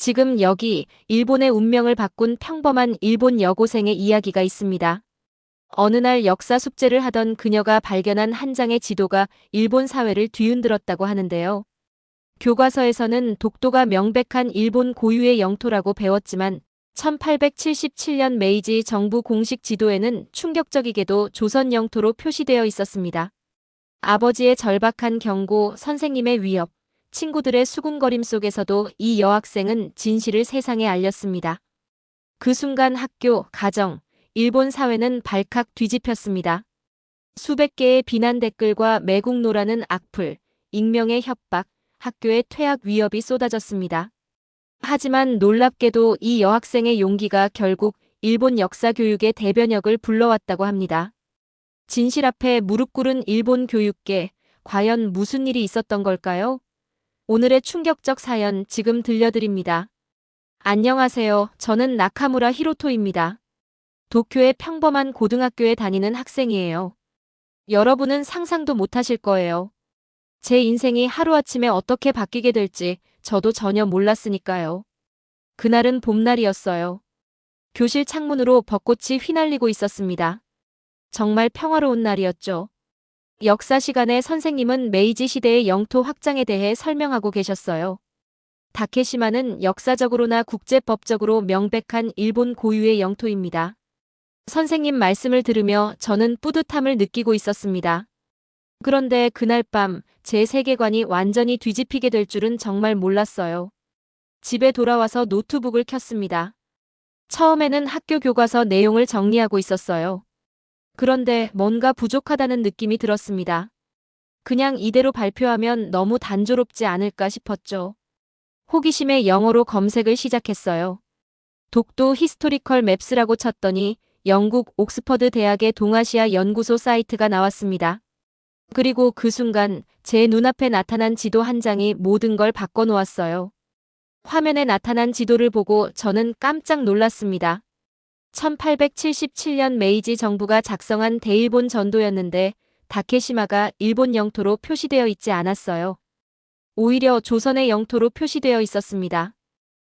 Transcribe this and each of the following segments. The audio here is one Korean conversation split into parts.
지금 여기 일본의 운명을 바꾼 평범한 일본 여고생의 이야기가 있습니다. 어느 날 역사 숙제를 하던 그녀가 발견한 한 장의 지도가 일본 사회를 뒤흔들었다고 하는데요. 교과서에서는 독도가 명백한 일본 고유의 영토라고 배웠지만 1877년 메이지 정부 공식 지도에는 충격적이게도 조선 영토로 표시되어 있었습니다. 아버지의 절박한 경고, 선생님의 위협, 친구들의 수군거림 속에서도 이 여학생은 진실을 세상에 알렸습니다. 그 순간 학교, 가정, 일본 사회는 발칵 뒤집혔습니다. 수백 개의 비난 댓글과 매국노라는 악플, 익명의 협박, 학교의 퇴학 위협이 쏟아졌습니다. 하지만 놀랍게도 이 여학생의 용기가 결국 일본 역사 교육의 대변역을 불러왔다고 합니다. 진실 앞에 무릎 꿇은 일본 교육계, 과연 무슨 일이 있었던 걸까요? 오늘의 충격적 사연 지금 들려드립니다. 안녕하세요. 저는 나카무라 히로토입니다. 도쿄의 평범한 고등학교에 다니는 학생이에요. 여러분은 상상도 못하실 거예요. 제 인생이 하루아침에 어떻게 바뀌게 될지 저도 전혀 몰랐으니까요. 그날은 봄날이었어요. 교실 창문으로 벚꽃이 휘날리고 있었습니다. 정말 평화로운 날이었죠. 역사 시간에 선생님은 메이지 시대의 영토 확장에 대해 설명하고 계셨어요. 다케시마는 역사적으로나 국제법적으로 명백한 일본 고유의 영토입니다. 선생님 말씀을 들으며 저는 뿌듯함을 느끼고 있었습니다. 그런데 그날 밤 제 세계관이 완전히 뒤집히게 될 줄은 정말 몰랐어요. 집에 돌아와서 노트북을 켰습니다. 처음에는 학교 교과서 내용을 정리하고 있었어요. 그런데 뭔가 부족하다는 느낌이 들었습니다. 그냥 이대로 발표하면 너무 단조롭지 않을까 싶었죠. 호기심에 영어로 검색을 시작했어요. 독도 히스토리컬 맵스라고 쳤더니 영국 옥스퍼드 대학의 동아시아 연구소 사이트가 나왔습니다. 그리고 그 순간 제 눈앞에 나타난 지도 한 장이 모든 걸 바꿔놓았어요. 화면에 나타난 지도를 보고 저는 깜짝 놀랐습니다. 1877년 메이지 정부가 작성한 대일본 전도였는데 다케시마가 일본 영토로 표시되어 있지 않았어요. 오히려 조선의 영토로 표시되어 있었습니다.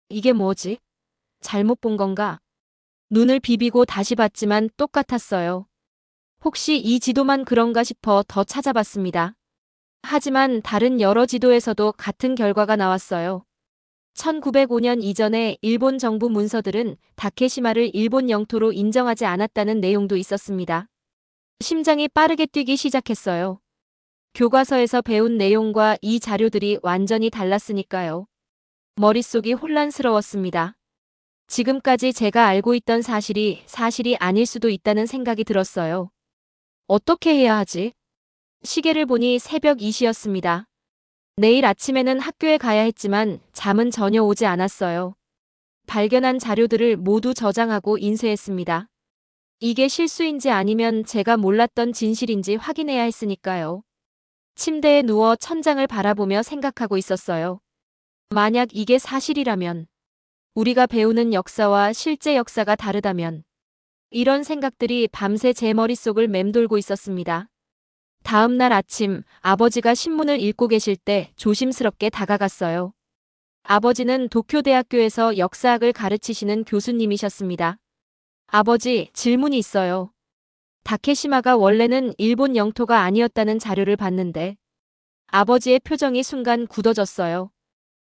이게 뭐지? 잘못 본 건가? 눈을 비비고 다시 봤지만 똑같았어요. 혹시 이 지도만 그런가 싶어 더 찾아봤습니다. 하지만 다른 여러 지도에서도 같은 결과가 나왔어요. 1905년 이전에 일본 정부 문서들은 다케시마를 일본 영토로 인정하지 않았다는 내용도 있었습니다. 심장이 빠르게 뛰기 시작했어요. 교과서에서 배운 내용과 이 자료들이 완전히 달랐으니까요. 머릿속이 혼란스러웠습니다. 지금까지 제가 알고 있던 사실이 사실이 아닐 수도 있다는 생각이 들었어요. 어떻게 해야 하지? 시계를 보니 새벽 2시였습니다. 내일 아침에는 학교에 가야 했지만 잠은 전혀 오지 않았어요. 발견한 자료들을 모두 저장하고 인쇄했습니다. 이게 실수인지 아니면 제가 몰랐던 진실인지 확인해야 했으니까요. 침대에 누워 천장을 바라보며 생각하고 있었어요. 만약 이게 사실이라면, 우리가 배우는 역사와 실제 역사가 다르다면, 이런 생각들이 밤새 제 머릿속을 맴돌고 있었습니다. 다음 날 아침 아버지가 신문을 읽고 계실 때 조심스럽게 다가갔어요. 아버지는 도쿄대학교에서 역사학을 가르치시는 교수님이셨습니다. 아버지, 질문이 있어요. 다케시마가 원래는 일본 영토가 아니었다는 자료를 봤는데 아버지의 표정이 순간 굳어졌어요.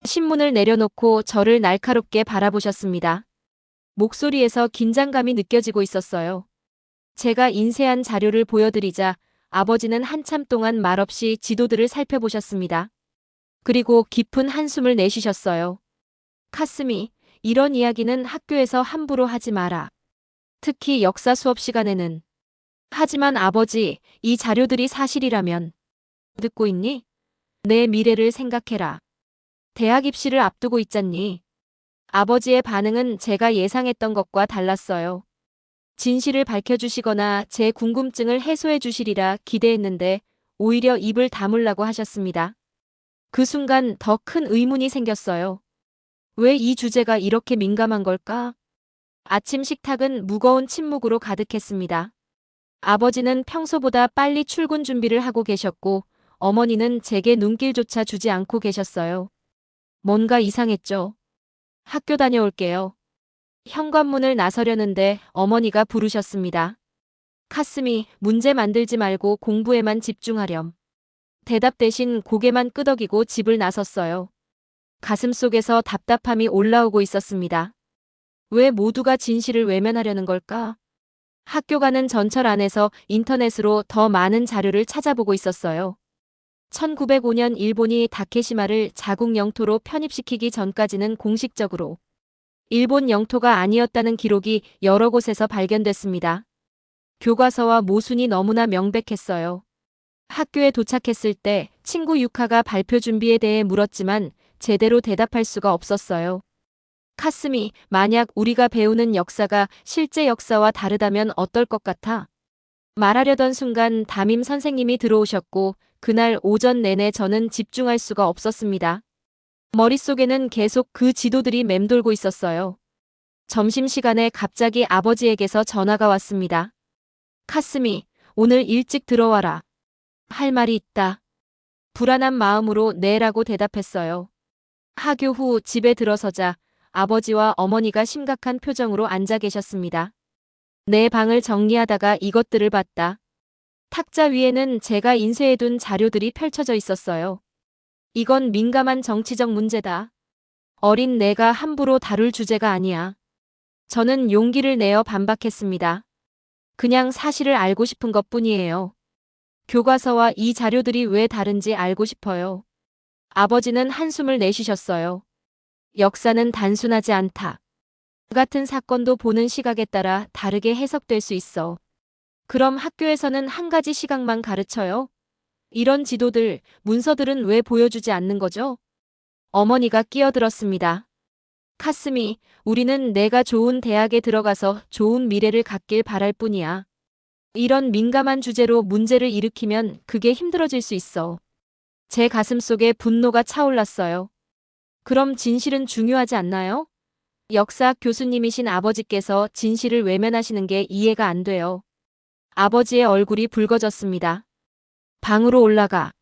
신문을 내려놓고 저를 날카롭게 바라보셨습니다. 목소리에서 긴장감이 느껴지고 있었어요. 제가 인쇄한 자료를 보여드리자 아버지는 한참 동안 말없이 지도들을 살펴보셨습니다. 그리고 깊은 한숨을 내쉬셨어요. 카스미, 이런 이야기는 학교에서 함부로 하지 마라. 특히 역사 수업 시간에는. 하지만 아버지, 이 자료들이 사실이라면. 듣고 있니? 내 미래를 생각해라. 대학 입시를 앞두고 있잖니. 아버지의 반응은 제가 예상했던 것과 달랐어요. 진실을 밝혀주시거나 제 궁금증을 해소해 주시리라 기대했는데 오히려 입을 다물라고 하셨습니다. 그 순간 더 큰 의문이 생겼어요. 왜 이 주제가 이렇게 민감한 걸까? 아침 식탁은 무거운 침묵으로 가득했습니다. 아버지는 평소보다 빨리 출근 준비를 하고 계셨고 어머니는 제게 눈길조차 주지 않고 계셨어요. 뭔가 이상했죠. 학교 다녀올게요. 현관문을 나서려는데 어머니가 부르셨습니다. 카스미, 문제 만들지 말고 공부에만 집중하렴. 대답 대신 고개만 끄덕이고 집을 나섰어요. 가슴 속에서 답답함이 올라오고 있었습니다. 왜 모두가 진실을 외면하려는 걸까? 학교 가는 전철 안에서 인터넷으로 더 많은 자료를 찾아보고 있었어요. 1905년 일본이 다케시마를 자국 영토로 편입시키기 전까지는 공식적으로 일본 영토가 아니었다는 기록이 여러 곳에서 발견됐습니다. 교과서와 모순이 너무나 명백했어요. 학교에 도착했을 때 친구 유카가 발표 준비에 대해 물었지만 제대로 대답할 수가 없었어요. 카스미, 만약 우리가 배우는 역사가 실제 역사와 다르다면 어떨 것 같아? 말하려던 순간 담임 선생님이 들어오셨고 그날 오전 내내 저는 집중할 수가 없었습니다. 머릿속에는 계속 그 지도들이 맴돌고 있었어요. 점심시간에 갑자기 아버지에게서 전화가 왔습니다. 카스미, 오늘 일찍 들어와라. 할 말이 있다. 불안한 마음으로 네라고 대답했어요. 하교 후 집에 들어서자 아버지와 어머니가 심각한 표정으로 앉아 계셨습니다. 내 방을 정리하다가 이것들을 봤다. 탁자 위에는 제가 인쇄해둔 자료들이 펼쳐져 있었어요. 이건 민감한 정치적 문제다. 어린 내가 함부로 다룰 주제가 아니야. 저는 용기를 내어 반박했습니다. 그냥 사실을 알고 싶은 것 뿐이에요. 교과서와 이 자료들이 왜 다른지 알고 싶어요. 아버지는 한숨을 내쉬셨어요. 역사는 단순하지 않다. 같은 사건도 보는 시각에 따라 다르게 해석될 수 있어. 그럼 학교에서는 한 가지 시각만 가르쳐요? 이런 지도들, 문서들은 왜 보여주지 않는 거죠? 어머니가 끼어들었습니다. 카스미, 우리는 내가 좋은 대학에 들어가서 좋은 미래를 갖길 바랄 뿐이야. 이런 민감한 주제로 문제를 일으키면 그게 힘들어질 수 있어. 제 가슴 속에 분노가 차올랐어요. 그럼 진실은 중요하지 않나요? 역사학 교수님이신 아버지께서 진실을 외면하시는 게 이해가 안 돼요. 아버지의 얼굴이 붉어졌습니다. 방으로 올라가.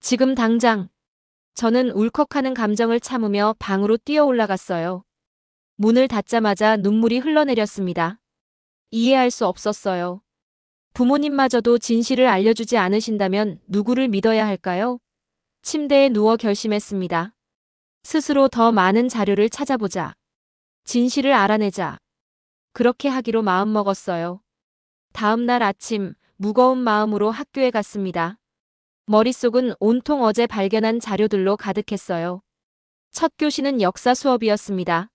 지금 당장. 저는 울컥하는 감정을 참으며 방으로 뛰어 올라갔어요. 문을 닫자마자 눈물이 흘러내렸습니다. 이해할 수 없었어요. 부모님마저도 진실을 알려주지 않으신다면 누구를 믿어야 할까요? 침대에 누워 결심했습니다. 스스로 더 많은 자료를 찾아보자. 진실을 알아내자. 그렇게 하기로 마음먹었어요. 다음 날 아침 무거운 마음으로 학교에 갔습니다. 머릿속은 온통 어제 발견한 자료들로 가득했어요. 첫 교시는 역사 수업이었습니다.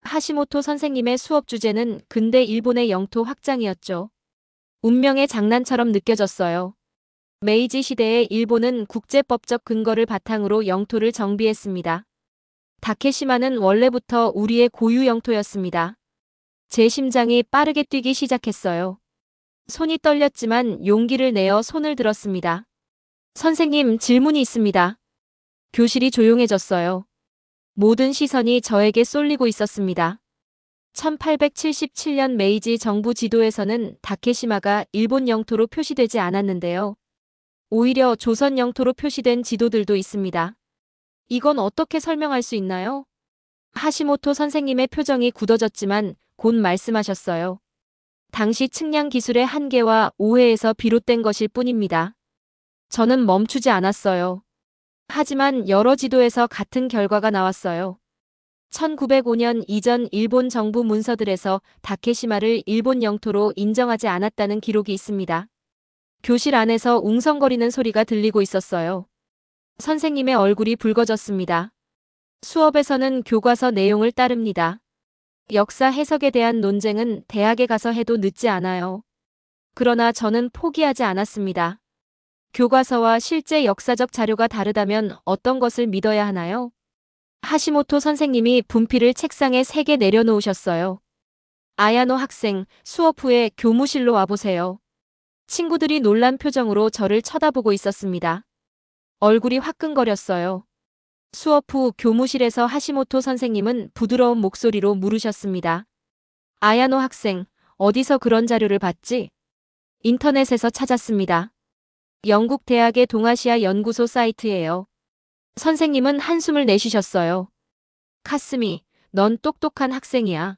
하시모토 선생님의 수업 주제는 근대 일본의 영토 확장이었죠. 운명의 장난처럼 느껴졌어요. 메이지 시대의 일본은 국제법적 근거를 바탕으로 영토를 정비했습니다. 다케시마는 원래부터 우리의 고유 영토였습니다. 제 심장이 빠르게 뛰기 시작했어요. 손이 떨렸지만 용기를 내어 손을 들었습니다. 선생님, 질문이 있습니다. 교실이 조용해졌어요. 모든 시선이 저에게 쏠리고 있었습니다. 1877년 메이지 정부 지도에서는 다케시마가 일본 영토로 표시되지 않았는데요. 오히려 조선 영토로 표시된 지도들도 있습니다. 이건 어떻게 설명할 수 있나요? 하시모토 선생님의 표정이 굳어졌지만 곧 말씀하셨어요. 당시 측량 기술의 한계와 오해에서 비롯된 것일 뿐입니다. 저는 멈추지 않았어요. 하지만 여러 지도에서 같은 결과가 나왔어요. 1905년 이전 일본 정부 문서들에서 다케시마를 일본 영토로 인정하지 않았다는 기록이 있습니다. 교실 안에서 웅성거리는 소리가 들리고 있었어요. 선생님의 얼굴이 붉어졌습니다. 수업에서는 교과서 내용을 따릅니다. 역사 해석에 대한 논쟁은 대학에 가서 해도 늦지 않아요. 그러나 저는 포기하지 않았습니다. 교과서와 실제 역사적 자료가 다르다면 어떤 것을 믿어야 하나요? 하시모토 선생님이 분필을 책상에 3개 내려놓으셨어요. 아야노 학생, 수업 후에 교무실로 와보세요. 친구들이 놀란 표정으로 저를 쳐다보고 있었습니다. 얼굴이 화끈거렸어요. 수업 후 교무실에서 하시모토 선생님은 부드러운 목소리로 물으셨습니다. 아야노 학생, 어디서 그런 자료를 봤지? 인터넷에서 찾았습니다. 영국 대학의 동아시아 연구소 사이트예요. 선생님은 한숨을 내쉬셨어요. 카스미, 넌 똑똑한 학생이야.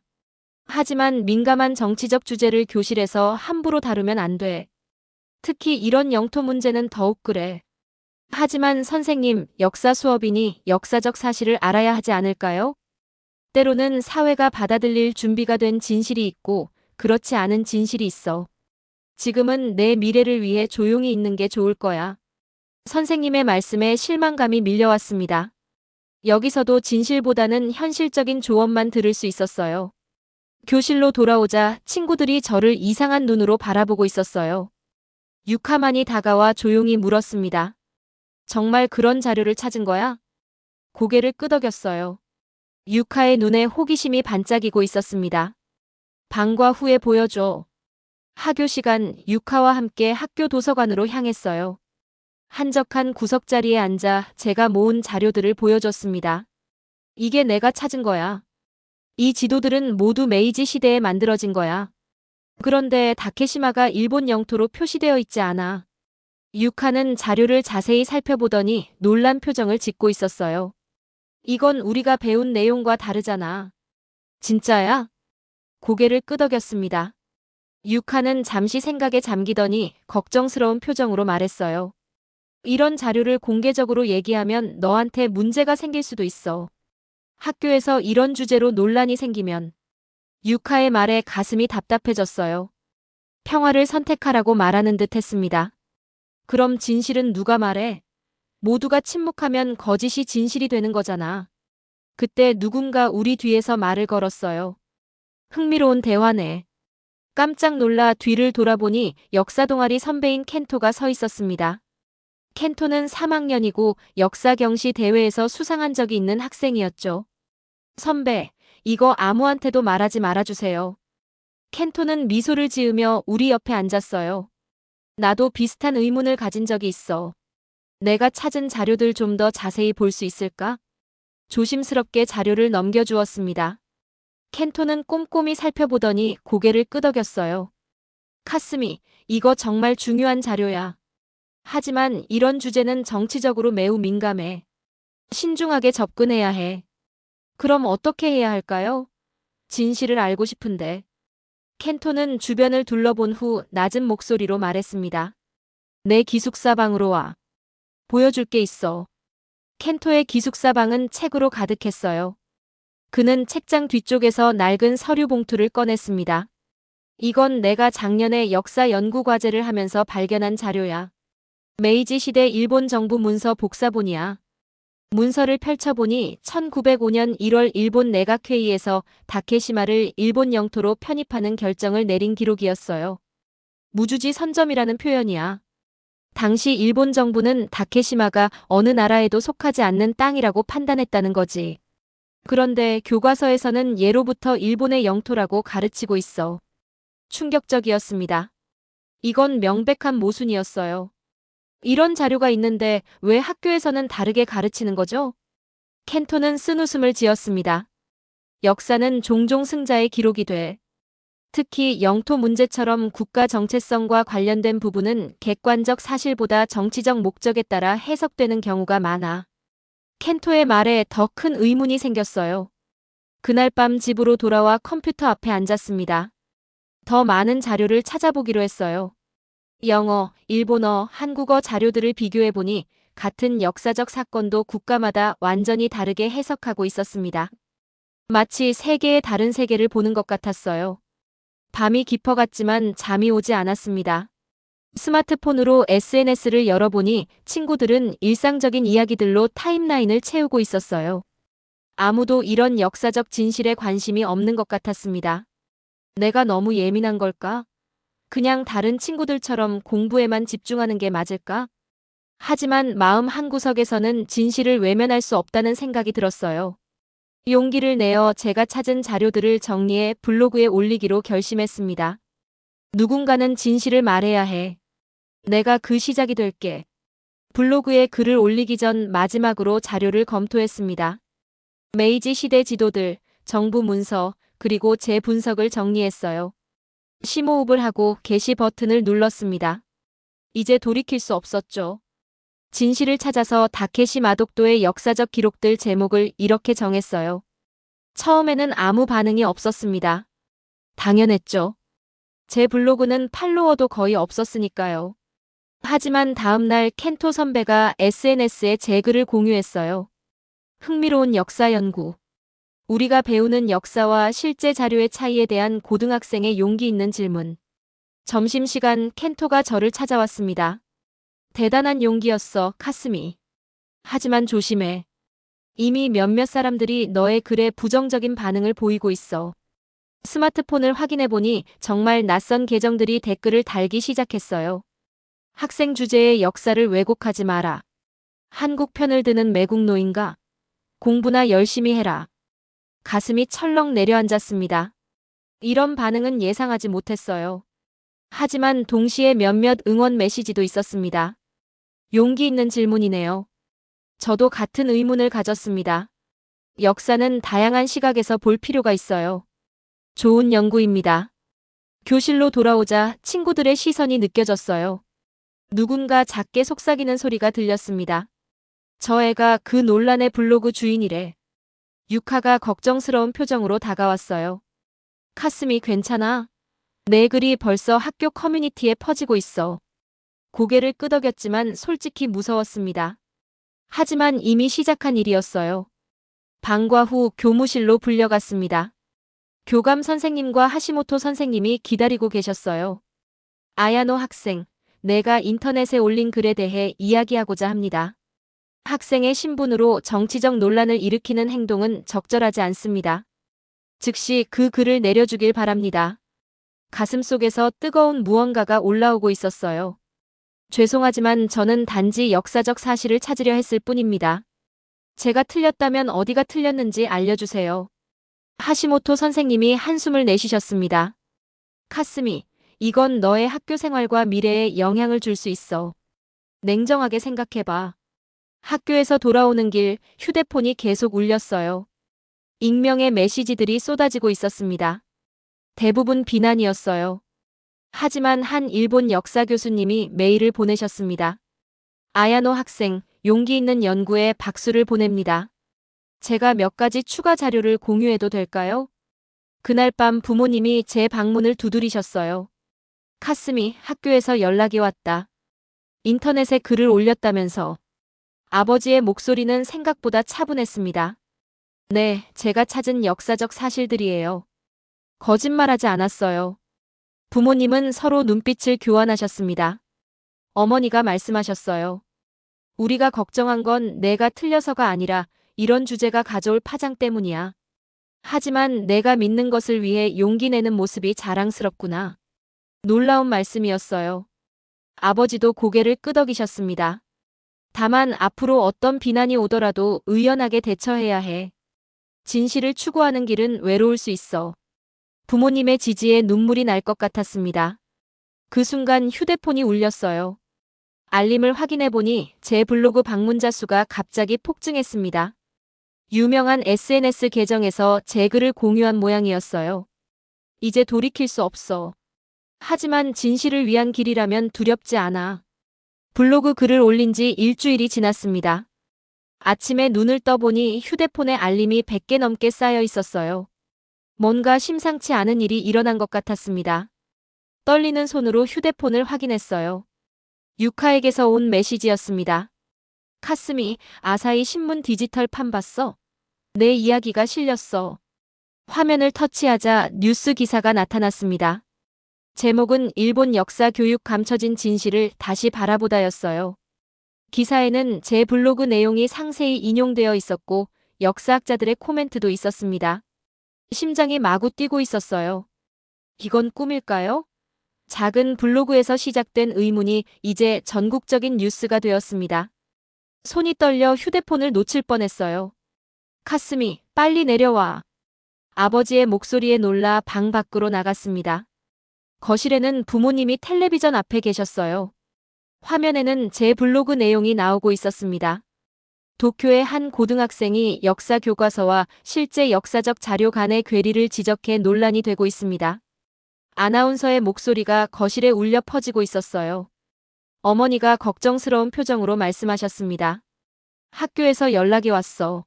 하지만 민감한 정치적 주제를 교실에서 함부로 다루면 안 돼. 특히 이런 영토 문제는 더욱 그래. 하지만 선생님, 역사 수업이니 역사적 사실을 알아야 하지 않을까요? 때로는 사회가 받아들일 준비가 된 진실이 있고 그렇지 않은 진실이 있어. 지금은 내 미래를 위해 조용히 있는 게 좋을 거야. 선생님의 말씀에 실망감이 밀려왔습니다. 여기서도 진실보다는 현실적인 조언만 들을 수 있었어요. 교실로 돌아오자 친구들이 저를 이상한 눈으로 바라보고 있었어요. 유카만이 다가와 조용히 물었습니다. 정말 그런 자료를 찾은 거야? 고개를 끄덕였어요. 유카의 눈에 호기심이 반짝이고 있었습니다. 방과 후에 보여줘. 하교 시간 유카와 함께 학교 도서관으로 향했어요. 한적한 구석자리에 앉아 제가 모은 자료들을 보여줬습니다. 이게 내가 찾은 거야. 이 지도들은 모두 메이지 시대에 만들어진 거야. 그런데 다케시마가 일본 영토로 표시되어 있지 않아. 유카는 자료를 자세히 살펴보더니 놀란 표정을 짓고 있었어요. 이건 우리가 배운 내용과 다르잖아. 진짜야? 고개를 끄덕였습니다. 유카는 잠시 생각에 잠기더니 걱정스러운 표정으로 말했어요. 이런 자료를 공개적으로 얘기하면 너한테 문제가 생길 수도 있어. 학교에서 이런 주제로 논란이 생기면 유카의 말에 가슴이 답답해졌어요. 평화를 선택하라고 말하는 듯 했습니다. 그럼 진실은 누가 말해? 모두가 침묵하면 거짓이 진실이 되는 거잖아. 그때 누군가 우리 뒤에서 말을 걸었어요. 흥미로운 대화네. 깜짝 놀라 뒤를 돌아보니 역사 동아리 선배인 켄토가 서 있었습니다. 켄토는 3학년이고 역사 경시 대회에서 수상한 적이 있는 학생이었죠. 선배, 이거 아무한테도 말하지 말아주세요. 켄토는 미소를 지으며 우리 옆에 앉았어요. 나도 비슷한 의문을 가진 적이 있어. 내가 찾은 자료들 좀 더 자세히 볼 수 있을까? 조심스럽게 자료를 넘겨주었습니다. 켄토는 꼼꼼히 살펴보더니 고개를 끄덕였어요. 카스미, 이거 정말 중요한 자료야. 하지만 이런 주제는 정치적으로 매우 민감해. 신중하게 접근해야 해. 그럼 어떻게 해야 할까요? 진실을 알고 싶은데. 켄토는 주변을 둘러본 후 낮은 목소리로 말했습니다. 내 기숙사 방으로 와. 보여줄 게 있어. 켄토의 기숙사 방은 책으로 가득했어요. 그는 책장 뒤쪽에서 낡은 서류 봉투를 꺼냈습니다. 이건 내가 작년에 역사 연구 과제를 하면서 발견한 자료야. 메이지 시대 일본 정부 문서 복사본이야. 문서를 펼쳐보니 1905년 1월 일본 내각회의에서 다케시마를 일본 영토로 편입하는 결정을 내린 기록이었어요. 무주지 선점이라는 표현이야. 당시 일본 정부는 다케시마가 어느 나라에도 속하지 않는 땅이라고 판단했다는 거지. 그런데 교과서에서는 예로부터 일본의 영토라고 가르치고 있어. 충격적이었습니다. 이건 명백한 모순이었어요. 이런 자료가 있는데 왜 학교에서는 다르게 가르치는 거죠? 켄토는 쓴 웃음을 지었습니다. 역사는 종종 승자의 기록이 돼. 특히 영토 문제처럼 국가 정체성과 관련된 부분은 객관적 사실보다 정치적 목적에 따라 해석되는 경우가 많아. 켄토의 말에 더 큰 의문이 생겼어요. 그날 밤 집으로 돌아와 컴퓨터 앞에 앉았습니다. 더 많은 자료를 찾아보기로 했어요. 영어, 일본어, 한국어 자료들을 비교해보니 같은 역사적 사건도 국가마다 완전히 다르게 해석하고 있었습니다. 마치 세계의 다른 세계를 보는 것 같았어요. 밤이 깊어갔지만 잠이 오지 않았습니다. 스마트폰으로 SNS를 열어보니 친구들은 일상적인 이야기들로 타임라인을 채우고 있었어요. 아무도 이런 역사적 진실에 관심이 없는 것 같았습니다. 내가 너무 예민한 걸까? 그냥 다른 친구들처럼 공부에만 집중하는 게 맞을까? 하지만 마음 한구석에서는 진실을 외면할 수 없다는 생각이 들었어요. 용기를 내어 제가 찾은 자료들을 정리해 블로그에 올리기로 결심했습니다. 누군가는 진실을 말해야 해. 내가 그 시작이 될게. 블로그에 글을 올리기 전 마지막으로 자료를 검토했습니다. 메이지 시대 지도들, 정부 문서, 그리고 제 분석을 정리했어요. 심호흡을 하고 게시 버튼을 눌렀습니다. 이제 돌이킬 수 없었죠. 진실을 찾아서 다케시 마독도의 역사적 기록들 제목을 이렇게 정했어요. 처음에는 아무 반응이 없었습니다. 당연했죠. 제 블로그는 팔로워도 거의 없었으니까요. 하지만 다음날 켄토 선배가 SNS에 제 글을 공유했어요. 흥미로운 역사 연구. 우리가 배우는 역사와 실제 자료의 차이에 대한 고등학생의 용기 있는 질문. 점심시간 켄토가 저를 찾아왔습니다. 대단한 용기였어, 카스미. 하지만 조심해. 이미 몇몇 사람들이 너의 글에 부정적인 반응을 보이고 있어. 스마트폰을 확인해보니 정말 낯선 계정들이 댓글을 달기 시작했어요. 학생 주제의 역사를 왜곡하지 마라. 한국 편을 드는 매국노인가? 공부나 열심히 해라. 가슴이 철렁 내려앉았습니다. 이런 반응은 예상하지 못했어요. 하지만 동시에 몇몇 응원 메시지도 있었습니다. 용기 있는 질문이네요. 저도 같은 의문을 가졌습니다. 역사는 다양한 시각에서 볼 필요가 있어요. 좋은 연구입니다. 교실로 돌아오자 친구들의 시선이 느껴졌어요. 누군가 작게 속삭이는 소리가 들렸습니다. 저 애가 그 논란의 블로그 주인이래. 유카가 걱정스러운 표정으로 다가왔어요. 카스미 괜찮아? 내 글이 벌써 학교 커뮤니티에 퍼지고 있어. 고개를 끄덕였지만 솔직히 무서웠습니다. 하지만 이미 시작한 일이었어요. 방과 후 교무실로 불려갔습니다. 교감 선생님과 하시모토 선생님이 기다리고 계셨어요. 아야노 학생, 내가 인터넷에 올린 글에 대해 이야기하고자 합니다. 학생의 신분으로 정치적 논란을 일으키는 행동은 적절하지 않습니다. 즉시 그 글을 내려주길 바랍니다. 가슴 속에서 뜨거운 무언가가 올라오고 있었어요. 죄송하지만 저는 단지 역사적 사실을 찾으려 했을 뿐입니다. 제가 틀렸다면 어디가 틀렸는지 알려주세요. 하시모토 선생님이 한숨을 내쉬셨습니다. 카스미, 이건 너의 학교 생활과 미래에 영향을 줄 수 있어. 냉정하게 생각해봐. 학교에서 돌아오는 길 휴대폰이 계속 울렸어요. 익명의 메시지들이 쏟아지고 있었습니다. 대부분 비난이었어요. 하지만 한 일본 역사 교수님이 메일을 보내셨습니다. 아야노 학생, 용기 있는 연구에 박수를 보냅니다. 제가 몇 가지 추가 자료를 공유해도 될까요? 그날 밤 부모님이 제 방문을 두드리셨어요. 카스미, 학교에서 연락이 왔다. 인터넷에 글을 올렸다면서. 아버지의 목소리는 생각보다 차분했습니다. 네, 제가 찾은 역사적 사실들이에요. 거짓말하지 않았어요. 부모님은 서로 눈빛을 교환하셨습니다. 어머니가 말씀하셨어요. 우리가 걱정한 건 내가 틀려서가 아니라 이런 주제가 가져올 파장 때문이야. 하지만 내가 믿는 것을 위해 용기 내는 모습이 자랑스럽구나. 놀라운 말씀이었어요. 아버지도 고개를 끄덕이셨습니다. 다만 앞으로 어떤 비난이 오더라도 의연하게 대처해야 해. 진실을 추구하는 길은 외로울 수 있어. 부모님의 지지에 눈물이 날 것 같았습니다. 그 순간 휴대폰이 울렸어요. 알림을 확인해 보니 제 블로그 방문자 수가 갑자기 폭증했습니다. 유명한 SNS 계정에서 제 글을 공유한 모양이었어요. 이제 돌이킬 수 없어. 하지만 진실을 위한 길이라면 두렵지 않아. 블로그 글을 올린 지 일주일이 지났습니다. 아침에 눈을 떠보니 휴대폰에 알림이 100개 넘게 쌓여 있었어요. 뭔가 심상치 않은 일이 일어난 것 같았습니다. 떨리는 손으로 휴대폰을 확인했어요. 유카에게서 온 메시지였습니다. 카스미, 아사히 신문 디지털 판 봤어? 내 이야기가 실렸어. 화면을 터치하자 뉴스 기사가 나타났습니다. 제목은 일본 역사 교육 감춰진 진실을 다시 바라보다였어요. 기사에는 제 블로그 내용이 상세히 인용되어 있었고 역사학자들의 코멘트도 있었습니다. 심장이 마구 뛰고 있었어요. 이건 꿈일까요? 작은 블로그에서 시작된 의문이 이제 전국적인 뉴스가 되었습니다. 손이 떨려 휴대폰을 놓칠 뻔했어요. 카스미, 빨리 내려와. 아버지의 목소리에 놀라 방 밖으로 나갔습니다. 거실에는 부모님이 텔레비전 앞에 계셨어요. 화면에는 제 블로그 내용이 나오고 있었습니다. 도쿄의 한 고등학생이 역사 교과서와 실제 역사적 자료 간의 괴리를 지적해 논란이 되고 있습니다. 아나운서의 목소리가 거실에 울려 퍼지고 있었어요. 어머니가 걱정스러운 표정으로 말씀하셨습니다. 학교에서 연락이 왔어.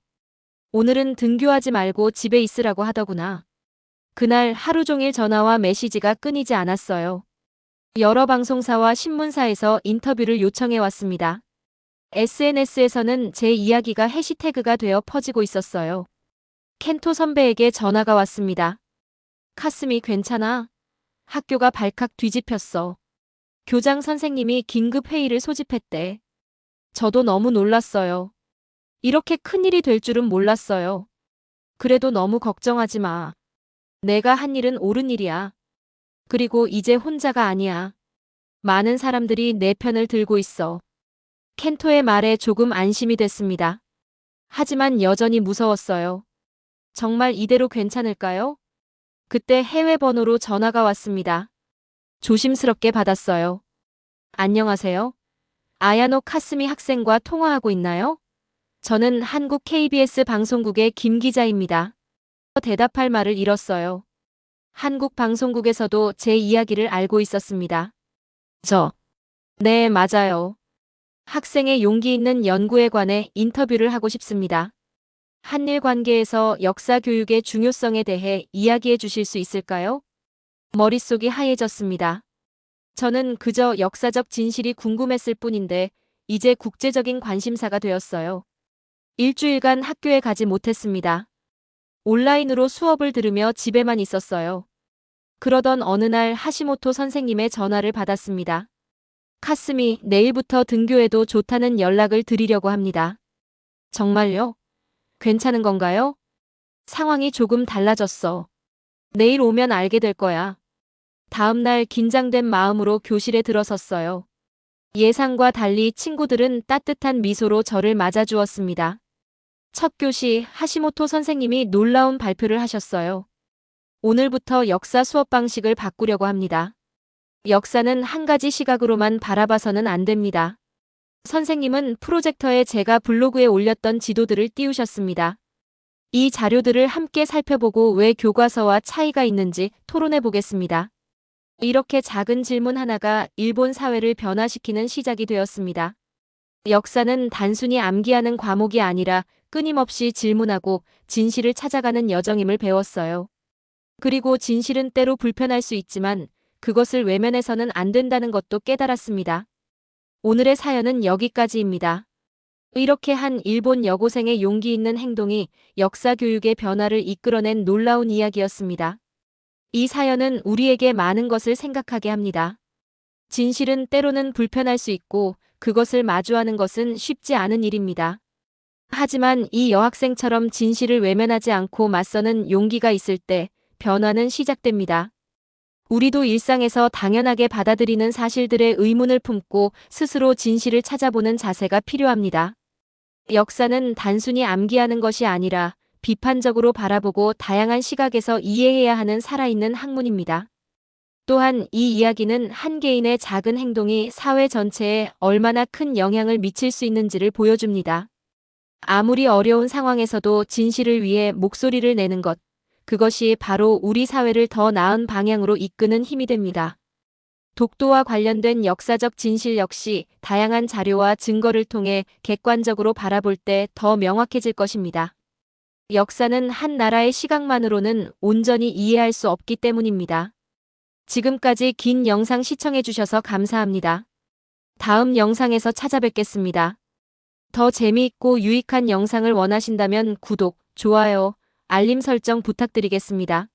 오늘은 등교하지 말고 집에 있으라고 하더구나. 그날 하루 종일 전화와 메시지가 끊이지 않았어요. 여러 방송사와 신문사에서 인터뷰를 요청해 왔습니다. SNS에서는 제 이야기가 해시태그가 되어 퍼지고 있었어요. 켄토 선배에게 전화가 왔습니다. 카스미 괜찮아? 학교가 발칵 뒤집혔어. 교장 선생님이 긴급 회의를 소집했대. 저도 너무 놀랐어요. 이렇게 큰일이 될 줄은 몰랐어요. 그래도 너무 걱정하지 마. 내가 한 일은 옳은 일이야. 그리고 이제 혼자가 아니야. 많은 사람들이 내 편을 들고 있어. 켄토의 말에 조금 안심이 됐습니다. 하지만 여전히 무서웠어요. 정말 이대로 괜찮을까요? 그때 해외 번호로 전화가 왔습니다. 조심스럽게 받았어요. 안녕하세요. 아야노 카스미 학생과 통화하고 있나요? 저는 한국 KBS 방송국의 김 기자입니다. 대답할 말을 잃었어요. 한국 방송국에서도 제 이야기를 알고 있었습니다. 저. 네, 맞아요. 학생의 용기 있는 연구에 관해 인터뷰를 하고 싶습니다. 한일 관계에서 역사 교육의 중요성에 대해 이야기해 주실 수 있을까요? 머릿속이 하얘졌습니다. 저는 그저 역사적 진실이 궁금했을 뿐인데 이제 국제적인 관심사가 되었어요. 일주일간 학교에 가지 못했습니다. 온라인으로 수업을 들으며 집에만 있었어요. 그러던 어느 날 하시모토 선생님의 전화를 받았습니다. 카스미, 내일부터 등교해도 좋다는 연락을 드리려고 합니다. 정말요? 괜찮은 건가요? 상황이 조금 달라졌어. 내일 오면 알게 될 거야. 다음 날 긴장된 마음으로 교실에 들어섰어요. 예상과 달리 친구들은 따뜻한 미소로 저를 맞아주었습니다. 첫 교시 하시모토 선생님이 놀라운 발표를 하셨어요. 오늘부터 역사 수업 방식을 바꾸려고 합니다. 역사는 한 가지 시각으로만 바라봐서는 안 됩니다. 선생님은 프로젝터에 제가 블로그에 올렸던 지도들을 띄우셨습니다. 이 자료들을 함께 살펴보고 왜 교과서와 차이가 있는지 토론해 보겠습니다. 이렇게 작은 질문 하나가 일본 사회를 변화시키는 시작이 되었습니다. 역사는 단순히 암기하는 과목이 아니라 끊임없이 질문하고 진실을 찾아가는 여정임을 배웠어요. 그리고 진실은 때로 불편할 수 있지만 그것을 외면해서는 안 된다는 것도 깨달았습니다. 오늘의 사연은 여기까지입니다. 이렇게 한 일본 여고생의 용기 있는 행동이 역사 교육의 변화를 이끌어낸 놀라운 이야기였습니다. 이 사연은 우리에게 많은 것을 생각하게 합니다. 진실은 때로는 불편할 수 있고 그것을 마주하는 것은 쉽지 않은 일입니다. 하지만 이 여학생처럼 진실을 외면하지 않고 맞서는 용기가 있을 때 변화는 시작됩니다. 우리도 일상에서 당연하게 받아들이는 사실들의 의문을 품고 스스로 진실을 찾아보는 자세가 필요합니다. 역사는 단순히 암기하는 것이 아니라 비판적으로 바라보고 다양한 시각에서 이해해야 하는 살아있는 학문입니다. 또한 이 이야기는 한 개인의 작은 행동이 사회 전체에 얼마나 큰 영향을 미칠 수 있는지를 보여줍니다. 아무리 어려운 상황에서도 진실을 위해 목소리를 내는 것, 그것이 바로 우리 사회를 더 나은 방향으로 이끄는 힘이 됩니다. 독도와 관련된 역사적 진실 역시 다양한 자료와 증거를 통해 객관적으로 바라볼 때 더 명확해질 것입니다. 역사는 한 나라의 시각만으로는 온전히 이해할 수 없기 때문입니다. 지금까지 긴 영상 시청해주셔서 감사합니다. 다음 영상에서 찾아뵙겠습니다. 더 재미있고 유익한 영상을 원하신다면 구독, 좋아요, 알림 설정 부탁드리겠습니다.